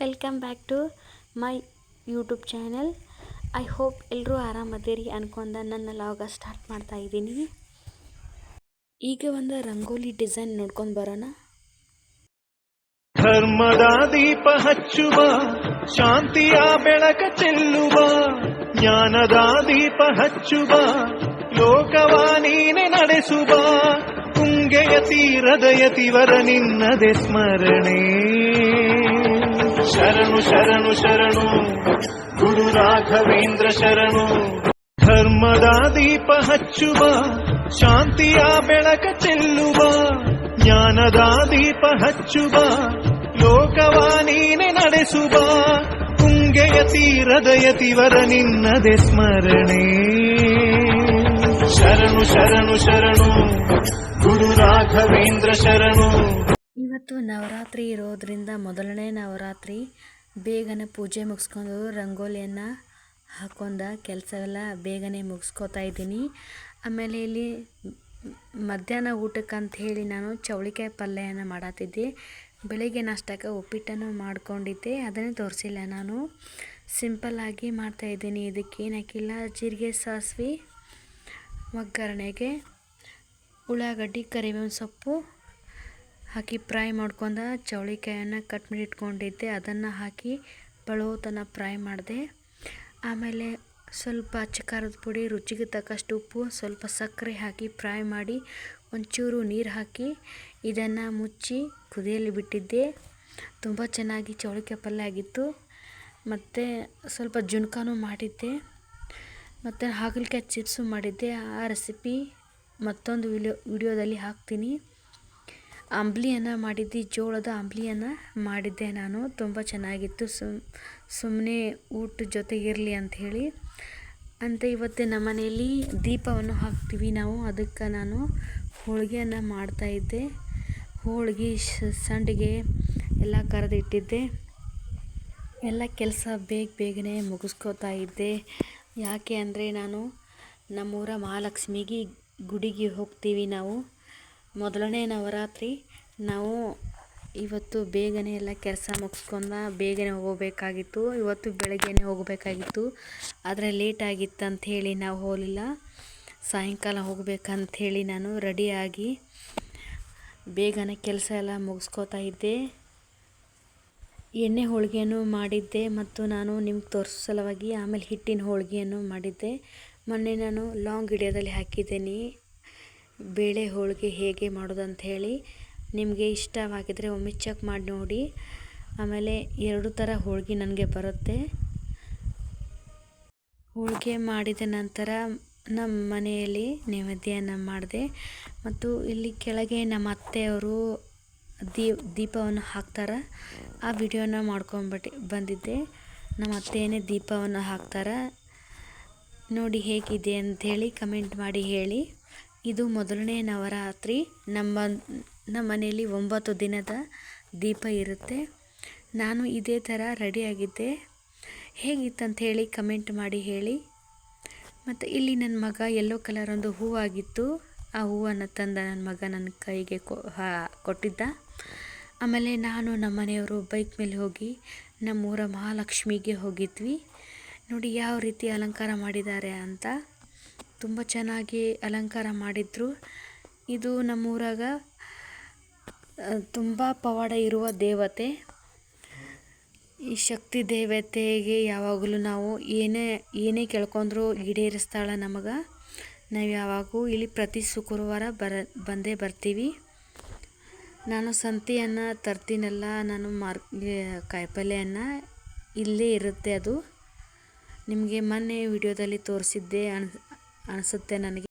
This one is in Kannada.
Welcome back to my YouTube channel I hope ಎಲ್ಲರೂ ಆರಾಮದಿರಿ ಅನ್ಕೊಂಡ ನನ್ನ ಲಾಗ ಸ್ಟಾರ್ಟ್ ಮಾಡ್ತಾ ಇದ್ದೀನಿ. ಈಗ ಒಂದು ರಂಗೋಲಿ ಡಿಸೈನ್ ನೋಡ್ಕೊಂಡು ಬರೋಣ. ಧರ್ಮದ ದೀಪ ಹಚ್ಚುವ, ಶಾಂತಿಯ ಬೆಳಕ ಚೆಲ್ಲುವ, ಜ್ಞಾನದ ದೀಪ ಹಚ್ಚುವ ಲೋಕವ ನಡೆಸುವ, ತುಂಗೆಯ ತೀರದಯ ತಿವರ ನಿನ್ನದೆ ಸ್ಮರಣೆ. ಶರಣು ಶರಣು ಶರಣು. ಗುರು ರಾಘವೇಂದ್ರ ಶರಣು. ಧರ್ಮದ ದೀಪ ಹಚ್ಚುವ, ಶಾಂತಿಯ ಬೆಳಕ ಚೆಲ್ಲುವ, ಜ್ಞಾನದ ದೀಪ ಹಚ್ಚುವ ಲೋಕವ ನೀನೆ ನಡೆಸುವ. ತುಂಗೆಯ ತೀರದಯ ತಿವರ ನಿನ್ನದೆ ಸ್ಮರಣೆ. ಶರಣು ಶರಣು ಶರಣು. ಗುರು ರಾಘವೇಂದ್ರ ಶರಣು. ನವರಾತ್ರಿ ಇರೋದರಿಂದ ಮೊದಲನೇ ನವರಾತ್ರಿ ಬೇಗನೆ ಪೂಜೆ ಮುಗಿಸ್ಕೊಂಡು ರಂಗೋಲಿಯನ್ನು ಹಾಕೊಂಡ ಕೆಲಸವೆಲ್ಲ ಬೇಗನೆ ಮುಗಿಸ್ಕೋತಾ ಇದ್ದೀನಿ. ಆಮೇಲೆ ಇಲ್ಲಿ ಮಧ್ಯಾಹ್ನ ಊಟಕ್ಕೆ ಅಂತ ಹೇಳಿ ನಾನು ಚೌಳಿಕಾಯಿ ಪಲ್ಯನ ಮಾಡತ್ತಿದ್ದೆ ಬೆಳಿಗ್ಗೆ ನಾಷ್ಟಕ್ಕೆ ಉಪ್ಪಿಟ್ಟನ್ನು ಮಾಡ್ಕೊಂಡಿದ್ದೆ. ಅದನ್ನೇ ತೋರಿಸಿಲ್ಲ ನಾನು. ಸಿಂಪಲ್ಲಾಗಿ ಮಾಡ್ತಾಯಿದ್ದೀನಿ ಇದಕ್ಕೆ ಏನು ಹಾಕಿಲ್ಲ ಜೀರಿಗೆ, ಸಾಸಿವೆ, ಒಗ್ಗರಣೆಗೆ ಉಳ್ಳಾಗಡ್ಡಿ, ಕರಿಬೇವಿನ ಸೊಪ್ಪು ಹಾಕಿ ಫ್ರೈ ಮಾಡ್ಕೊಂಡ ಚೌಳಿಕಾಯನ್ನು ಕಟ್ ಮಾಡಿ ಇಟ್ಕೊಂಡಿದ್ದೆ. ಅದನ್ನು ಹಾಕಿ ಪಳೋತನ ಫ್ರೈ ಮಾಡಿದೆ. ಆಮೇಲೆ ಸ್ವಲ್ಪ ಚಕಾರದ ಪುಡಿ, ರುಚಿಗೆ ತಕ್ಕಷ್ಟು ಉಪ್ಪು, ಸ್ವಲ್ಪ ಸಕ್ಕರೆ ಹಾಕಿ ಫ್ರೈ ಮಾಡಿ ಒಂಚೂರು ನೀರು ಹಾಕಿ ಇದನ್ನು ಮುಚ್ಚಿ ಕುದಿಯಲ್ಲಿ ಬಿಟ್ಟಿದ್ದೆ. ತುಂಬ ಚೆನ್ನಾಗಿ ಚೌಳಿಕಾಯಿ ಪಲ್ಯ ಆಗಿತ್ತು. ಮತ್ತು ಸ್ವಲ್ಪ ಜುಣ್ಕಾನು ಮಾಡಿದ್ದೆ. ಮತ್ತು ಹಾಗಲಕಾಯಿ ಚಿಪ್ಸು ಮಾಡಿದ್ದೆ. ಆ ರೆಸಿಪಿ ಮತ್ತೊಂದು ವಿಡಿಯೋ ವಿಡಿಯೋದಲ್ಲಿ ಹಾಕ್ತೀನಿ. ಅಂಬ್ಲಿಯನ್ನು ಮಾಡಿದ್ದೆ, ಜೋಳದ ಅಂಬ್ಲಿಯನ್ನು ಮಾಡಿದ್ದೆ ನಾನು. ತುಂಬ ಚೆನ್ನಾಗಿತ್ತು. ಸುಮ್ ಸುಮ್ಮನೆ ಊಟ ಜೊತೆಗಿರಲಿ ಅಂಥೇಳಿ ಅಂತ ಇವತ್ತು ನಮ್ಮ ಮನೆಯಲ್ಲಿ ದೀಪವನ್ನು ಹಾಕ್ತೀವಿ ನಾವು. ಅದಕ್ಕೆ ನಾನು ಹೋಳಿಗೆಯನ್ನು ಮಾಡ್ತಾಯಿದ್ದೆ ಹೋಳಿಗೆ ಸಂಡಿಗೆ ಎಲ್ಲ ಕರೆದಿಟ್ಟಿದ್ದೆ. ಎಲ್ಲ ಕೆಲಸ ಬೇಗ ಬೇಗನೆ ಮುಗಿಸ್ಕೋತಾ ಇದ್ದೆ. ಯಾಕೆ ಅಂದರೆ ನಾನು ನಮ್ಮೂರ ಮಹಾಲಕ್ಷ್ಮಿಗೆ ಗುಡಿಗೆ ಹೋಗ್ತೀವಿ ನಾವು. ಮೊದಲನೇ ನವರಾತ್ರಿ ನಾವು ಇವತ್ತು ಬೇಗನೆ ಎಲ್ಲ ಕೆಲಸ ಮುಗಿಸ್ಕೊಂಡ ಬೇಗನೆ ಹೋಗಬೇಕಾಗಿತ್ತು. ಇವತ್ತು ಬೆಳಗ್ಗೆನೇ ಹೋಗಬೇಕಾಗಿತ್ತು. ಆದರೆ ಲೇಟ್ ಆಗಿತ್ತು ಅಂಥೇಳಿ ನಾವು ಹೋಗಲಿಲ್ಲ. ಸಾಯಂಕಾಲ ಹೋಗಬೇಕಂಥೇಳಿ ನಾನು ರೆಡಿಯಾಗಿ ಬೇಗನೆ ಕೆಲಸ ಎಲ್ಲ ಮುಗಿಸ್ಕೋತಾ ಇದ್ದೆ. ಎಣ್ಣೆ ಹೋಳಿಗೆಯನ್ನು ಮಾಡಿದ್ದೆ ಮತ್ತು ನಾನು ನಿಮ್ಗೆ ತೋರಿಸೋ ಸಲುವಾಗಿ ಆಮೇಲೆ ಹಿಟ್ಟಿನ ಹೋಳಿಗೆಯನ್ನು ಮಾಡಿದ್ದೆ. ಮೊನ್ನೆ ನಾನು ಲಾಂಗ್ ಹಿಡಿಯೋದಲ್ಲಿ ಹಾಕಿದ್ದೀನಿ. ಬೇಳೆ ಹೋಳಿಗೆ ಹೇಗೆ ಮಾಡೋದು ಅಂತ ಹೇಳಿ ನಿಮಗೆ ಇಷ್ಟವಾಗಿದ್ದರೆ ಒಮ್ಮೆ ಚೆಕ್ ಮಾಡಿ ನೋಡಿ. ಆಮೇಲೆ ಎರಡು ಥರ ಹೋಳಿಗೆ ನನಗೆ ಬರುತ್ತೆ. ಹೋಳಿಗೆ ಮಾಡಿದ ನಂತರ ನಮ್ಮ ಮನೆಯಲ್ಲಿ ನೈವೇದ್ಯನ ಮಾಡಿದೆ. ಮತ್ತು ಇಲ್ಲಿ ಕೆಳಗೆ ನಮ್ಮ ಅತ್ತೆಯವರು ದೀಪ ದೀಪವನ್ನು ಹಾಕ್ತಾರೆ. ಆ ವಿಡಿಯೋನ ಮಾಡ್ಕೊಂಬಿಟ್ಟು ಬಂದಿದ್ದೆ. ನಮ್ಮ ಅತ್ತೆಯೇ ದೀಪವನ್ನು ಹಾಕ್ತಾರೆ. ನೋಡಿ ಹೇಗಿದೆ ಅಂಥೇಳಿ ಕಮೆಂಟ್ ಮಾಡಿ ಹೇಳಿ. ಇದು ಮೊದಲನೇ ನವರಾತ್ರಿ. ನಮ್ಮ ನಮ್ಮ ಮನೆಯಲ್ಲಿ ಒಂಬತ್ತು ದಿನದ ದೀಪ ಇರುತ್ತೆ. ನಾನು ಇದೇ ಥರ ರೆಡಿಯಾಗಿದ್ದೆ. ಹೇಗಿತ್ತಂತ ಹೇಳಿ ಕಮೆಂಟ್ ಮಾಡಿ ಹೇಳಿ. ಮತ್ತು ಇಲ್ಲಿ ನನ್ನ ಮಗ ಯೆಲ್ಲೋ ಕಲರ್ ಒಂದು ಹೂವಾಗಿತ್ತು. ಆ ಹೂವನ್ನು ತಂದ ನನ್ನ ಮಗ ನನ್ನ ಕೈಗೆ ಕೊಟ್ಟಿದ್ದ. ಆಮೇಲೆ ನಾನು ನಮ್ಮ ಮನೆಯವರು ಬೈಕ್ ಮೇಲೆ ಹೋಗಿ ನಮ್ಮೂರ ಮಹಾಲಕ್ಷ್ಮಿಗೆ ಹೋಗಿದ್ವಿ. ನೋಡಿ ಯಾವ ರೀತಿ ಅಲಂಕಾರ ಮಾಡಿದ್ದಾರೆ ಅಂತ. ತುಂಬ ಚೆನ್ನಾಗಿ ಅಲಂಕಾರ ಮಾಡಿದ್ರು. ಇದು ನಮ್ಮೂರಾಗ ತುಂಬ ಪವಾಡ ಇರುವ ದೇವತೆ. ಈ ಶಕ್ತಿ ದೇವತೆಗೆ ಯಾವಾಗಲೂ ನಾವು ಏನೇ ಏನೇ ಕೇಳ್ಕೊಂಡ್ರೂ ಈಡೇರಿಸ್ತಾಳೆ ನಮಗೆ. ನಾವು ಯಾವಾಗೂ ಇಲ್ಲಿ ಪ್ರತಿ ಶುಕ್ರವಾರ ಬರ, ಬಂದೇ ಬರ್ತೀವಿ. ನಾನು ಸಂತೆಯನ್ನು ತರ್ತೀನಲ್ಲ, ನಾನು ಮಾರ್ ಕಾಯಿಪಲ್ಲೆಯನ್ನು ಇಲ್ಲೇ ಇರುತ್ತೆ ಅದು. ನಿಮಗೆ ಮೊನ್ನೆ ವಿಡಿಯೋದಲ್ಲಿ ತೋರಿಸಿದ್ದೆ ಅನ್ ಅನಿಸುತ್ತೆ ನನಗೆ.